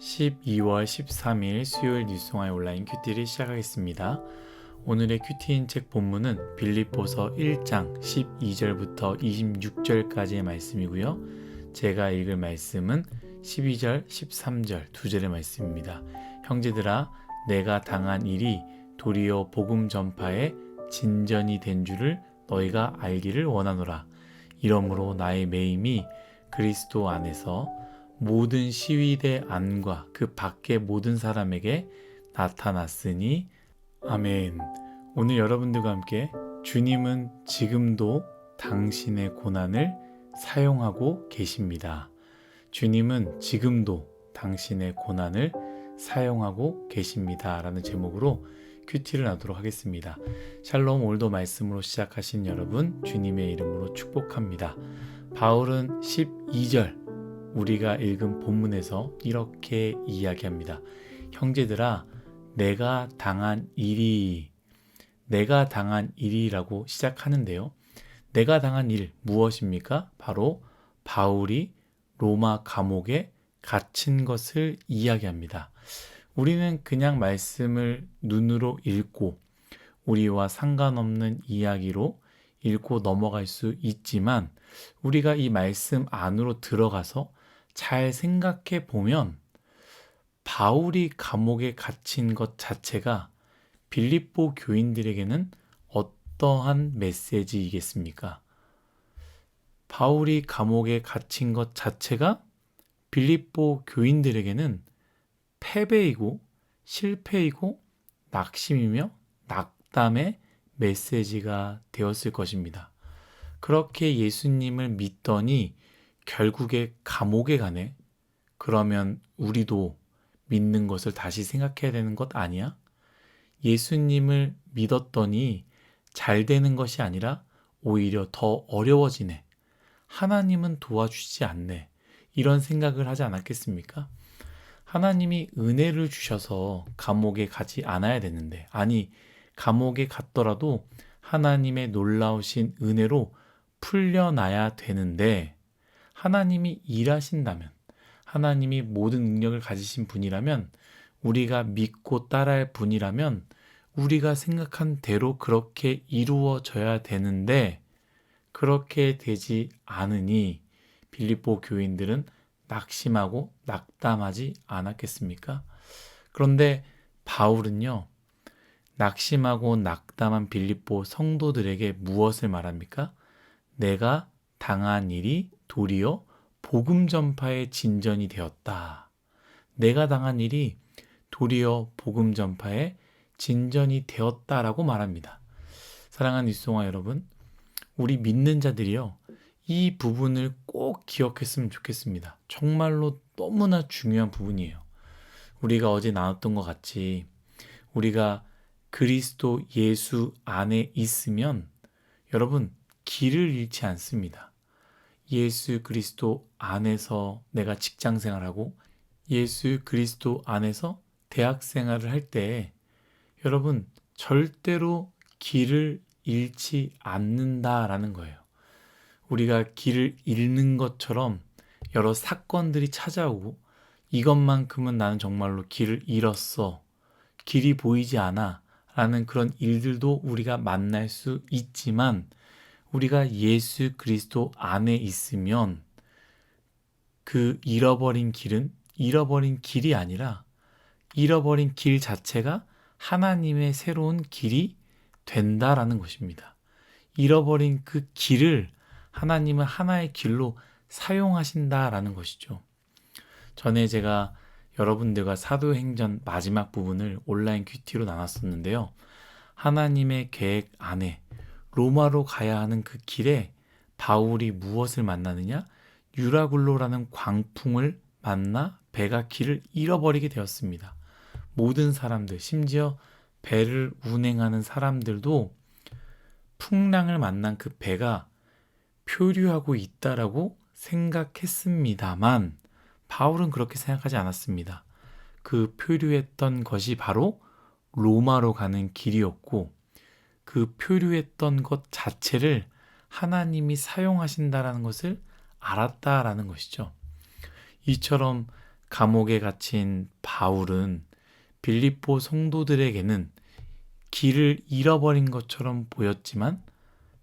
12월 13일 수요일 뉴스와의 온라인 큐티를 시작하겠습니다. 오늘의 큐티인 책 본문은 빌립보서 1장 12절부터 26절까지의 말씀이고요. 제가 읽을 말씀은 12절, 13절 두 절의 말씀입니다. 형제들아, 내가 당한 일이 도리어 복음 전파에 진전이 된 줄을 너희가 알기를 원하노라. 이러므로 나의 매임이 그리스도 안에서 모든 시위대 안과 그 밖의 모든 사람에게 나타났으니 아멘. 오늘 여러분들과 함께 주님은 지금도 당신의 고난을 사용하고 계십니다. 주님은 지금도 당신의 고난을 사용하고 계십니다. 라는 제목으로 큐티를 나도록 하겠습니다. 샬롬 올도 말씀으로 시작하신 여러분, 주님의 이름으로 축복합니다. 바울은 12절 우리가 읽은 본문에서 이렇게 이야기합니다. 형제들아, 내가 당한 일이, 내가 당한 일이라고 시작하는데요. 내가 당한 일 무엇입니까? 바로 바울이 로마 감옥에 갇힌 것을 이야기합니다. 우리는 그냥 말씀을 눈으로 읽고 우리와 상관없는 이야기로 읽고 넘어갈 수 있지만 우리가 이 말씀 안으로 들어가서 잘 생각해 보면 바울이 감옥에 갇힌 것 자체가 빌립보 교인들에게는 어떠한 메시지이겠습니까? 바울이 감옥에 갇힌 것 자체가 빌립보 교인들에게는 패배이고 실패이고 낙심이며 낙담의 메시지가 되었을 것입니다. 그렇게 예수님을 믿더니 결국에 감옥에 가네? 그러면 우리도 믿는 것을 다시 생각해야 되는 것 아니야? 예수님을 믿었더니 잘 되는 것이 아니라 오히려 더 어려워지네. 하나님은 도와주지 않네. 이런 생각을 하지 않았겠습니까? 하나님이 은혜를 주셔서 감옥에 가지 않아야 되는데, 아니, 감옥에 갔더라도 하나님의 놀라우신 은혜로 풀려나야 되는데, 하나님이 일하신다면, 하나님이 모든 능력을 가지신 분이라면, 우리가 믿고 따라할 분이라면, 우리가 생각한 대로 그렇게 이루어져야 되는데, 그렇게 되지 않으니, 빌립보 교인들은 낙심하고 낙담하지 않았겠습니까? 그런데 바울은요, 낙심하고 낙담한 빌립보 성도들에게 무엇을 말합니까? 내가 당한 일이 도리어 복음 전파의 진전이 되었다. 내가 당한 일이 도리어 복음 전파의 진전이 되었다라고 말합니다. 사랑하는 뉴스송아 여러분, 우리 믿는 자들이요. 이 부분을 꼭 기억했으면 좋겠습니다. 정말로 너무나 중요한 부분이에요. 우리가 어제 나눴던 것 같이 우리가 그리스도 예수 안에 있으면 여러분 길을 잃지 않습니다. 예수 그리스도 안에서 내가 직장 생활하고 예수 그리스도 안에서 대학 생활을 할 때 여러분 절대로 길을 잃지 않는다라는 거예요. 우리가 길을 잃는 것처럼 여러 사건들이 찾아오고 이것만큼은 나는 정말로 길을 잃었어. 길이 보이지 않아. 라는 그런 일들도 우리가 만날 수 있지만 우리가 예수 그리스도 안에 있으면 그 잃어버린 길은 잃어버린 길이 아니라 잃어버린 길 자체가 하나님의 새로운 길이 된다라는 것입니다. 잃어버린 그 길을 하나님은 하나의 길로 사용하신다라는 것이죠. 전에 제가 여러분들과 사도행전 마지막 부분을 온라인 큐티로 나눴었는데요. 하나님의 계획 안에 로마로 가야 하는 그 길에 바울이 무엇을 만나느냐? 유라굴로라는 광풍을 만나 배가 길을 잃어버리게 되었습니다. 모든 사람들, 심지어 배를 운행하는 사람들도 풍랑을 만난 그 배가 표류하고 있다라고 생각했습니다만 바울은 그렇게 생각하지 않았습니다. 그 표류했던 것이 바로 로마로 가는 길이었고 그 표류했던 것 자체를 하나님이 사용하신다라는 것을 알았다라는 것이죠. 이처럼 감옥에 갇힌 바울은 빌립보 성도들에게는 길을 잃어버린 것처럼 보였지만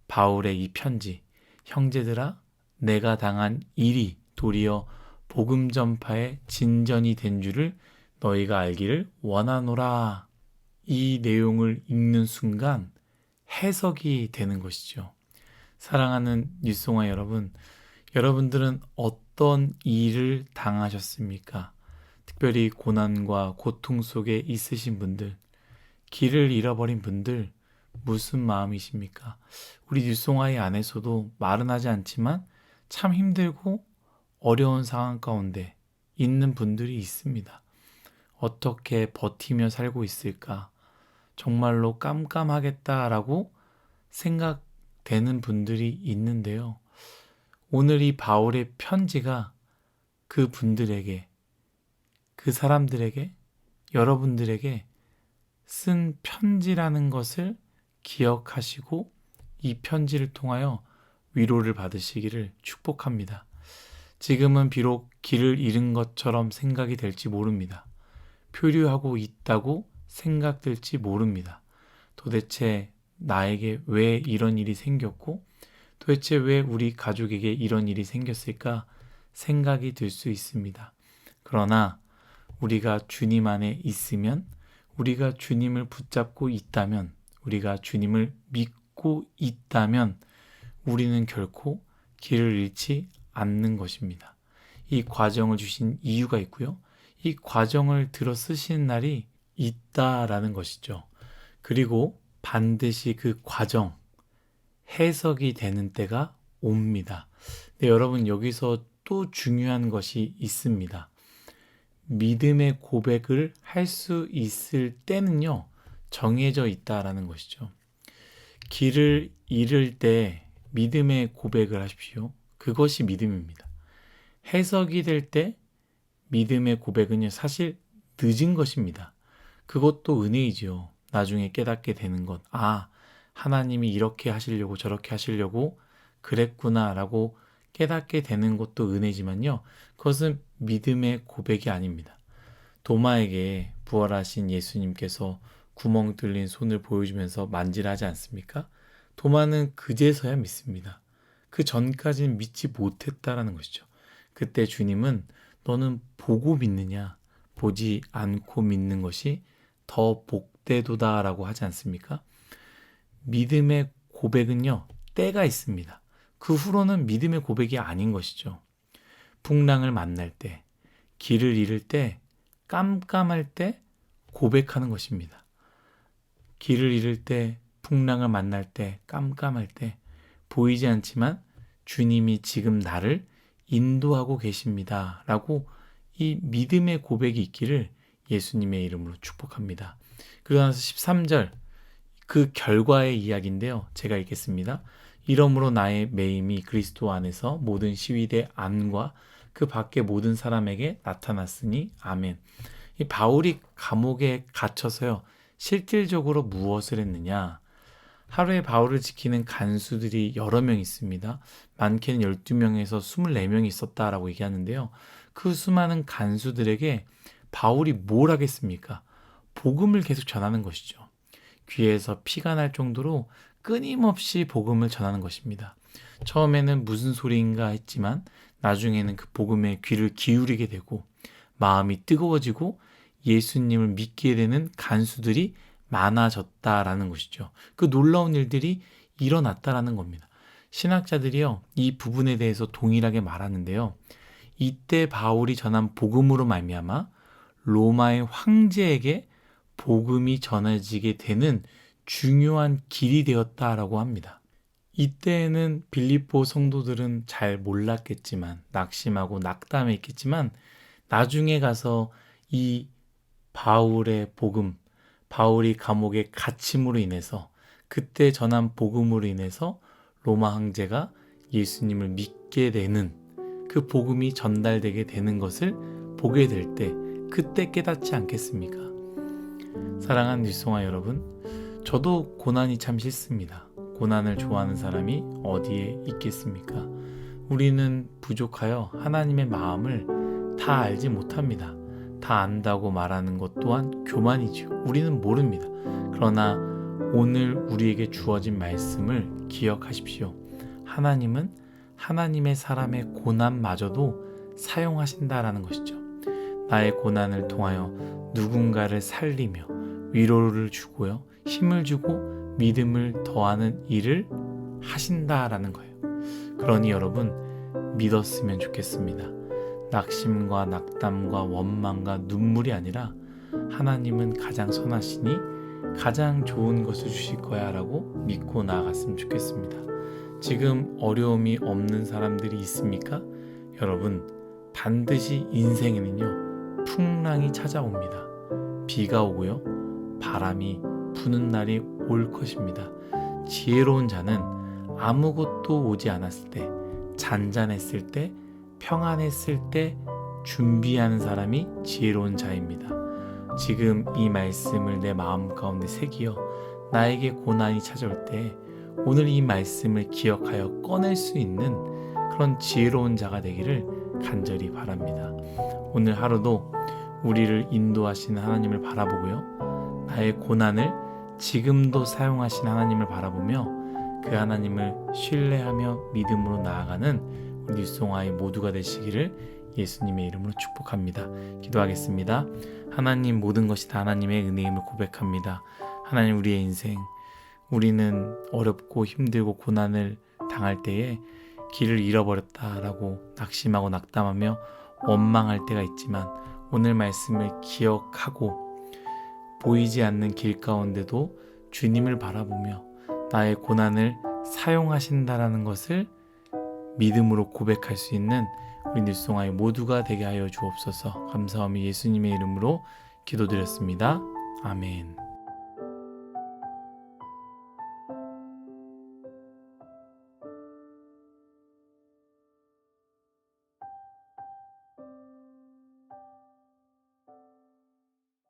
바울의 이 편지, 형제들아, 내가 당한 일이 도리어 복음 전파의 진전이 된 줄을 너희가 알기를 원하노라. 이 내용을 읽는 순간 해석이 되는 것이죠. 사랑하는 뉴송아 여러분, 여러분들은 어떤 일을 당하셨습니까? 특별히 고난과 고통 속에 있으신 분들, 길을 잃어버린 분들, 무슨 마음이십니까? 우리 뉴송아의 안에서도 말은 하지 않지만 참 힘들고 어려운 상황 가운데 있는 분들이 있습니다. 어떻게 버티며 살고 있을까? 정말로 깜깜하겠다라고 생각되는 분들이 있는데요. 오늘 이 바울의 편지가 그 분들에게, 그 사람들에게, 여러분들에게 쓴 편지라는 것을 기억하시고 이 편지를 통하여 위로를 받으시기를 축복합니다. 지금은 비록 길을 잃은 것처럼 생각이 될지 모릅니다. 표류하고 있다고 생각될지 모릅니다. 도대체 나에게 왜 이런 일이 생겼고 도대체 왜 우리 가족에게 이런 일이 생겼을까 생각이 들 수 있습니다. 그러나 우리가 주님 안에 있으면 우리가 주님을 붙잡고 있다면 우리가 주님을 믿고 있다면 우리는 결코 길을 잃지 않는 것입니다. 이 과정을 주신 이유가 있고요. 이 과정을 들어 쓰시는 날이 있다라는 것이죠. 그리고 반드시 그 과정, 해석이 되는 때가 옵니다. 네, 여러분, 여기서 또 중요한 것이 있습니다. 믿음의 고백을 할 수 있을 때는요, 정해져 있다라는 것이죠. 길을 잃을 때 믿음의 고백을 하십시오. 그것이 믿음입니다. 해석이 될 때 믿음의 고백은요, 사실 늦은 것입니다. 그것도 은혜이지요. 나중에 깨닫게 되는 것. 아, 하나님이 이렇게 하시려고 저렇게 하시려고 그랬구나라고 깨닫게 되는 것도 은혜지만요. 그것은 믿음의 고백이 아닙니다. 도마에게 부활하신 예수님께서 구멍 뚫린 손을 보여주면서 만지라 하지 않습니까? 도마는 그제서야 믿습니다. 그 전까지는 믿지 못했다라는 것이죠. 그때 주님은 너는 보고 믿느냐, 보지 않고 믿는 것이 더 복되도다라고 하지 않습니까? 믿음의 고백은요, 때가 있습니다. 그 후로는 믿음의 고백이 아닌 것이죠. 풍랑을 만날 때, 길을 잃을 때, 깜깜할 때 고백하는 것입니다. 길을 잃을 때, 풍랑을 만날 때, 깜깜할 때, 보이지 않지만 주님이 지금 나를 인도하고 계십니다. 라고 이 믿음의 고백이 있기를 예수님의 이름으로 축복합니다. 그러고 나서 13절, 그 결과의 이야기인데요. 제가 읽겠습니다. 이러므로 나의 매임이 그리스도 안에서 모든 시위대 안과 그 밖의 모든 사람에게 나타났으니 아멘. 이 바울이 감옥에 갇혀서요. 실질적으로 무엇을 했느냐? 하루에 바울을 지키는 간수들이 여러 명 있습니다. 많게는 12명에서 24명이 있었다라고 얘기하는데요. 그 수많은 간수들에게 바울이 뭘 하겠습니까? 복음을 계속 전하는 것이죠. 귀에서 피가 날 정도로 끊임없이 복음을 전하는 것입니다. 처음에는 무슨 소리인가 했지만 나중에는 그 복음에 귀를 기울이게 되고 마음이 뜨거워지고 예수님을 믿게 되는 간수들이 많아졌다라는 것이죠. 그 놀라운 일들이 일어났다라는 겁니다. 신학자들이요, 이 부분에 대해서 동일하게 말하는데요. 이때 바울이 전한 복음으로 말미암아 로마의 황제에게 복음이 전해지게 되는 중요한 길이 되었다라고 합니다. 이때에는 빌립보 성도들은 잘 몰랐겠지만 낙심하고 낙담해 있겠지만 나중에 가서 이 바울의 복음, 바울이 감옥에 갇힘으로 인해서 그때 전한 복음으로 인해서 로마 황제가 예수님을 믿게 되는 그 복음이 전달되게 되는 것을 보게 될 때 그때 깨닫지 않겠습니까? 사랑하는 뉴송아 여러분, 저도 고난이 참 싫습니다. 고난을 좋아하는 사람이 어디에 있겠습니까? 우리는 부족하여 하나님의 마음을 다다 알지 못합니다. 다 안다고 말하는 것 또한 교만이지요. 우리는 모릅니다. 그러나 오늘 우리에게 주어진 말씀을 기억하십시오. 하나님은 하나님의 사람의 고난마저도 사용하신다라는 것이죠. 나의 고난을 통하여 누군가를 살리며 위로를 주고요. 힘을 주고 믿음을 더하는 일을 하신다라는 거예요. 그러니 여러분 믿었으면 좋겠습니다. 낙심과 낙담과 원망과 눈물이 아니라 하나님은 가장 선하시니 가장 좋은 것을 주실 거야 라고 믿고 나아갔으면 좋겠습니다. 지금 어려움이 없는 사람들이 있습니까? 여러분, 반드시 인생에는요, 풍랑이 찾아옵니다. 비가 오고요, 바람이 부는 날이 올 것입니다. 지혜로운 자는 아무것도 오지 않았을 때, 잔잔했을 때, 평안했을 때 준비하는 사람이 지혜로운 자입니다. 지금 이 말씀을 내 마음 가운데 새기어 나에게 고난이 찾아올 때 오늘 이 말씀을 기억하여 꺼낼 수 있는 그런 지혜로운 자가 되기를 간절히 바랍니다. 오늘 하루도 우리를 인도하시는 하나님을 바라보고요. 나의 고난을 지금도 사용하신 하나님을 바라보며 그 하나님을 신뢰하며 믿음으로 나아가는 우리 뉴송아이 모두가 되시기를 예수님의 이름으로 축복합니다. 기도하겠습니다. 하나님 모든 것이 다 하나님의 은혜임을 고백합니다. 하나님 우리의 인생 우리는 어렵고 힘들고 고난을 당할 때에 길을 잃어버렸다라고 낙심하고 낙담하며 원망할 때가 있지만 오늘 말씀을 기억하고 보이지 않는 길 가운데도 주님을 바라보며 나의 고난을 사용하신다라는 것을 믿음으로 고백할 수 있는 우리 뉴송아이 모두가 되게 하여 주옵소서 감사함이 예수님의 이름으로 기도드렸습니다. 아멘.